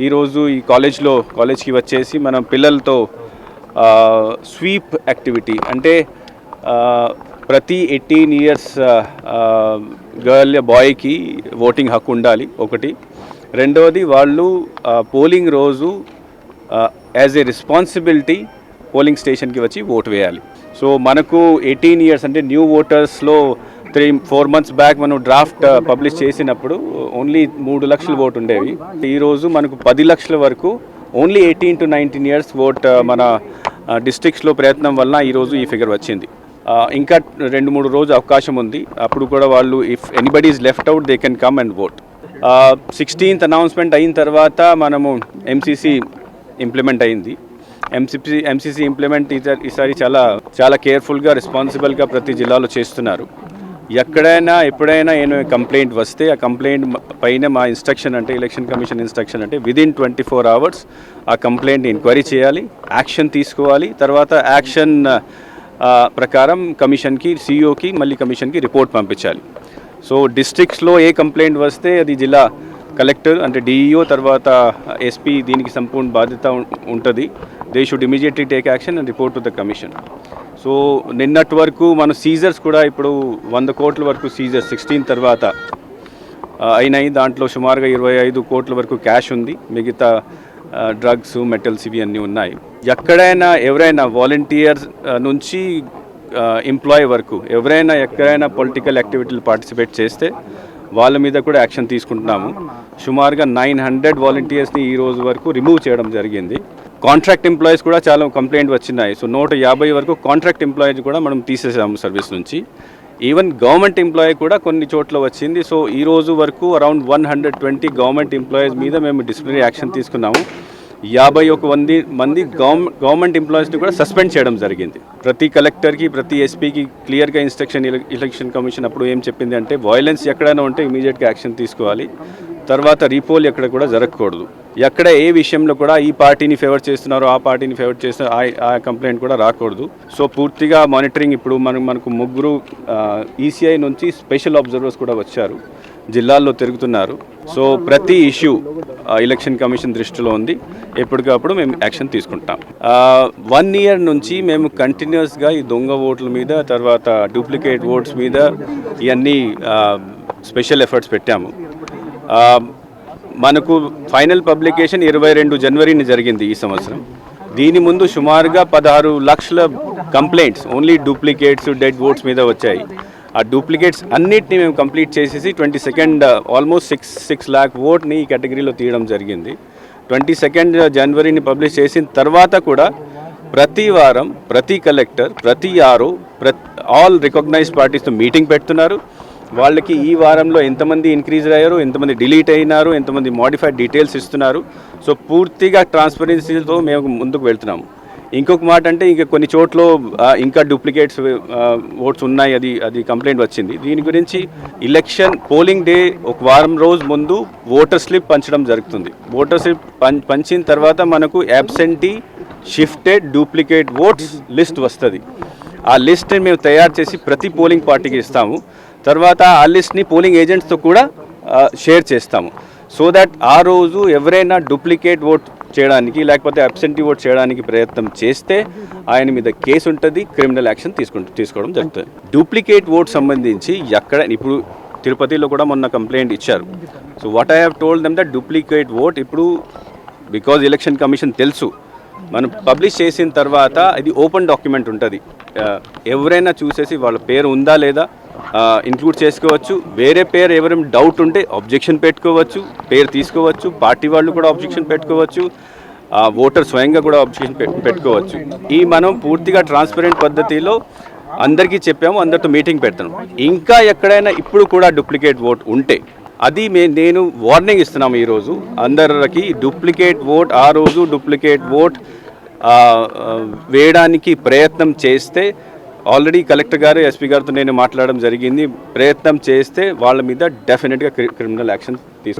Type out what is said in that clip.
ఈరోజు ఈ కాలేజ్లో కాలేజ్కి వచ్చేసి మనం పిల్లలతో స్వీప్ యాక్టివిటీ అంటే ప్రతి ఎయిటీన్ ఇయర్స్ గర్ల్ బాయ్కి ఓటింగ్ హక్కు ఉండాలి ఒకటి. రెండవది వాళ్ళు uh, పోలింగ్ రోజు యాజ్ ఏ రెస్పాన్సిబిలిటీ పోలింగ్ స్టేషన్కి వచ్చి ఓటు వేయాలి. సో మనకు ఎయిటీన్ ఇయర్స్ అంటే న్యూ ఓటర్స్లో త్రీ ఫోర్ మంత్స్ బ్యాక్ మనం డ్రాఫ్ట్ పబ్లిష్ uh, చేసినప్పుడు ఓన్లీ మూడు లక్షలు ఓటు ఉండేవి. ఈరోజు మనకు పది లక్షల వరకు only eighteen to nineteen years vote మన uh, డిస్ట్రిక్ట్స్లో ప్రయత్నం వలన ఈరోజు ఈ ఫిగర్ వచ్చింది. ఇంకా రెండు మూడు రోజు అవకాశం ఉంది. అప్పుడు కూడా వాళ్ళు if anybody is left out they can come and vote sixteenth announcement అయిన తర్వాత మనము ఎంసీసీ ఇంప్లిమెంట్ అయింది. ఎంసీసీ ఎంసీసీ ఇంప్లిమెంట్ ఈసారి చాలా చాలా కేర్ఫుల్గా రెస్పాన్సిబుల్గా ప్రతి జిల్లాలో చేస్తున్నారు. ఎక్కడైనా ఎప్పుడైనా ఏమైనా కంప్లైంట్ వస్తే ఆ కంప్లైంట్ పైన మా ఇన్స్ట్రక్షన్ అంటే ఎలక్షన్ కమిషన్ ఇన్స్ట్రక్షన్ అంటే విదిన్ ట్వంటీ ఫోర్ అవర్స్ ఆ కంప్లైంట్ ఎంక్వైరీ చేయాలి యాక్షన్ తీసుకోవాలి. తర్వాత యాక్షన్ ప్రకారం కమిషన్కి సీఈఓకి మళ్ళీ కమిషన్కి రిపోర్ట్ పంపించాలి. సో డిస్ట్రిక్ట్స్లో ఏ కంప్లైంట్ వస్తే అది జిల్లా కలెక్టర్ అంటే డిఈఓ తర్వాత ఎస్పీ దీనికి సంపూర్ణ బాధ్యత ఉంటుంది. They should immediately take action and report to the commission so నిన్నటి వరకు మన సీజర్స్ కూడా ఇప్పుడు వంద కోట్ల వరకు సీజర్స్ సిక్స్టీన్ తర్వాత అయినాయి. దాంట్లో సుమారుగా ఇరవై ఐదు కోట్ల వరకు క్యాష్ ఉంది. మిగతా డ్రగ్స్ మెటల్స్ ఇవి అన్నీ ఉన్నాయి. ఎక్కడైనా ఎవరైనా వాలంటీర్ నుంచి ఎంప్లాయీ వరకు ఎవరైనా ఎక్కడైనా పొలిటికల్ యాక్టివిటీలు పార్టిసిపేట్ చేస్తే వాళ్ళ మీద కూడా యాక్షన్ తీసుకుంటున్నాము. సుమారుగా నైన్ హండ్రెడ్ వాలంటీర్స్ని ఈ రోజు వరకు రిమూవ్ చేయడం జరిగింది. కాంట్రాక్ట్ ఎంప్లాయీస్ కూడా చాలా కంప్లైంట్ వచ్చినాయి. సో నూట యాభై వరకు కాంట్రాక్ట్ ఎంప్లాయీస్ కూడా మనం తీసేసాము సర్వీస్ నుంచి. ఈవెన్ గవర్నమెంట్ ఎంప్లాయీ కూడా కొన్ని చోట్ల వచ్చింది. సో ఈ రోజు వరకు around one hundred twenty government employees మీద మేము డిసిప్లినరీ యాక్షన్ తీసుకున్నాము. యాభై ఒక మంది మంది గవర్నమెంట్ గవర్నమెంట్ ఎంప్లాయీస్ని కూడా సస్పెండ్ చేయడం జరిగింది. ప్రతి కలెక్టర్కి ప్రతి ఎస్పీకి క్లియర్గా ఇన్స్ట్రక్షన్ ఎలక్షన్ కమిషన్ అప్పుడు ఏం చెప్పింది అంటే వయలెన్స్ ఎక్కడైనా ఉంటే ఇమీడియట్గా యాక్షన్ తీసుకోవాలి. తర్వాత రీపోల్ ఎక్కడ కూడా జరగకూడదు. ఎక్కడ ఏ విషయంలో కూడా ఈ పార్టీని ఫేవర్ చేస్తున్నారో ఆ పార్టీని ఫేవర్ చేస్తున్నారు ఆ- ఆ కంప్లైంట్ కూడా రాకూడదు. సో పూర్తిగా మానిటరింగ్ ఇప్పుడు మనం మనకు ముగ్గురు ఈసీఐ నుంచి స్పెషల్ అబ్జర్వర్స్ కూడా వచ్చారు. జిల్లాల్లో తిరుగుతున్నారు. సో ప్రతి ఇష్యూ ఎలక్షన్ కమిషన్ దృష్టిలో ఉంది. ఎప్పటికప్పుడు మేము యాక్షన్ తీసుకుంటాం. వన్ ఇయర్ నుంచి మేము కంటిన్యూస్గా ఈ దొంగ ఓట్ల మీద తర్వాత డూప్లికేట్ ఓట్స్ మీద ఇవన్నీ స్పెషల్ ఎఫర్ట్స్ పెట్టాము. మనకు ఫైనల్ పబ్లికేషన్ ఇరవై రెండు జనవరిని జరిగింది ఈ సంవత్సరం. దీని ముందు సుమారుగా పదహారు లక్షల complaints only duplicates dead votes మీద వచ్చాయి. ఆ డూప్లికేట్స్ అన్నిటిని మేము కంప్లీట్ చేసేసి twenty second almost six six lakh ఓట్ని ఈ కేటగిరీలో తీయడం జరిగింది. ట్వంటీ సెకండ్ జనవరిని పబ్లిష్ చేసిన తర్వాత కూడా ప్రతి వారం ప్రతి కలెక్టర్ ప్రతి ఆరు ప్ర ఆల్ రికగ్నైజ్డ్ పార్టీస్తో మీటింగ్ పెడుతున్నారు. వాళ్ళకి ఈ వారంలో ఎంతమంది ఇంక్రీజ్ అయ్యారు ఎంతమంది డిలీట్ అయినారు ఎంతమంది మోడిఫైడ్ డీటెయిల్స్ ఇస్తున్నారు. సో పూర్తిగా ట్రాన్స్పరెన్సీతో మేము ముందుకు వెళ్తున్నాము. ఇంకొక మాట అంటే ఇంకా కొన్ని చోట్ల ఇంకా డూప్లికేట్స్ ఓట్స్ ఉన్నాయి అది అది కంప్లైంట్ వచ్చింది. దీని గురించి ఎలక్షన్ పోలింగ్ డే ఒక వారం రోజు ముందు ఓటర్ స్లిప్ పంచడం జరుగుతుంది. ఓటర్ స్లిప్ పం పంచిన తర్వాత మనకు absentee shifted duplicate votes list వస్తుంది. ఆ లిస్ట్ని మేము తయారు చేసి ప్రతి పోలింగ్ పార్టీకి ఇస్తాము. తర్వాత ఆ లిస్ట్ని పోలింగ్ ఏజెంట్స్తో కూడా షేర్ చేస్తాము. సో దట్ ఆ రోజు ఎవరైనా డూప్లికేట్ ఓట్ చేయడానికి లేకపోతే అబ్సెంటీ ఓట్ చేయడానికి ప్రయత్నం చేస్తే ఆయన మీద కేసు ఉంటుంది క్రిమినల్ యాక్షన్ తీసుకుంటు తీసుకోవడం జరుగుతుంది. డూప్లికేట్ ఓట్ సంబంధించి ఎక్కడ ఇప్పుడు తిరుపతిలో కూడా మొన్న కంప్లైంట్ ఇచ్చారు. So what I have told them that duplicate vote ఇప్పుడు బికాజ్ ఎలక్షన్ కమిషన్ తెలుసు మనం పబ్లిష్ చేసిన తర్వాత ఇది ఓపెన్ డాక్యుమెంట్ ఉంటుంది. ఎవరైనా చూసేసి వాళ్ళ పేరు ఉందా లేదా ఇంక్లూడ్ చేసుకోవచ్చు. వేరే పేరు ఎవరైనా డౌట్ ఉంటే అబ్జెక్షన్ పెట్టుకోవచ్చు పేరు తీసుకోవచ్చు పార్టీ వాళ్ళు కూడా అబ్జెక్షన్ పెట్టుకోవచ్చు ఓటర్ స్వయంగా కూడా అబ్జెక్షన్ పెట్టుకోవచ్చు. ఈ మనం పూర్తిగా ట్రాన్స్పరెంట్ పద్ధతిలో అందరికీ చెప్పాము అందరితో మీటింగ్ పెడతాం ఇంకా ఎక్కడైనా ఇప్పుడు కూడా డూప్లికేట్ ఓట్ ఉంటే అది మే నేను వార్నింగ్ ఇస్తున్నాము ఈరోజు. అందరికి డూప్లికేట్ ఓట్ ఆ రోజు డూప్లికేట్ ఓట్ వేయడానికి ప్రయత్నం చేస్తే ఆల్రెడీ కలెక్టర్ గారు ఎస్పీ గారితో నేను మాట్లాడడం జరిగింది. ప్రయత్నం చేస్తే వాళ్ళ మీద డెఫినెట్గా క్రిమినల్ యాక్షన్ తీసుకు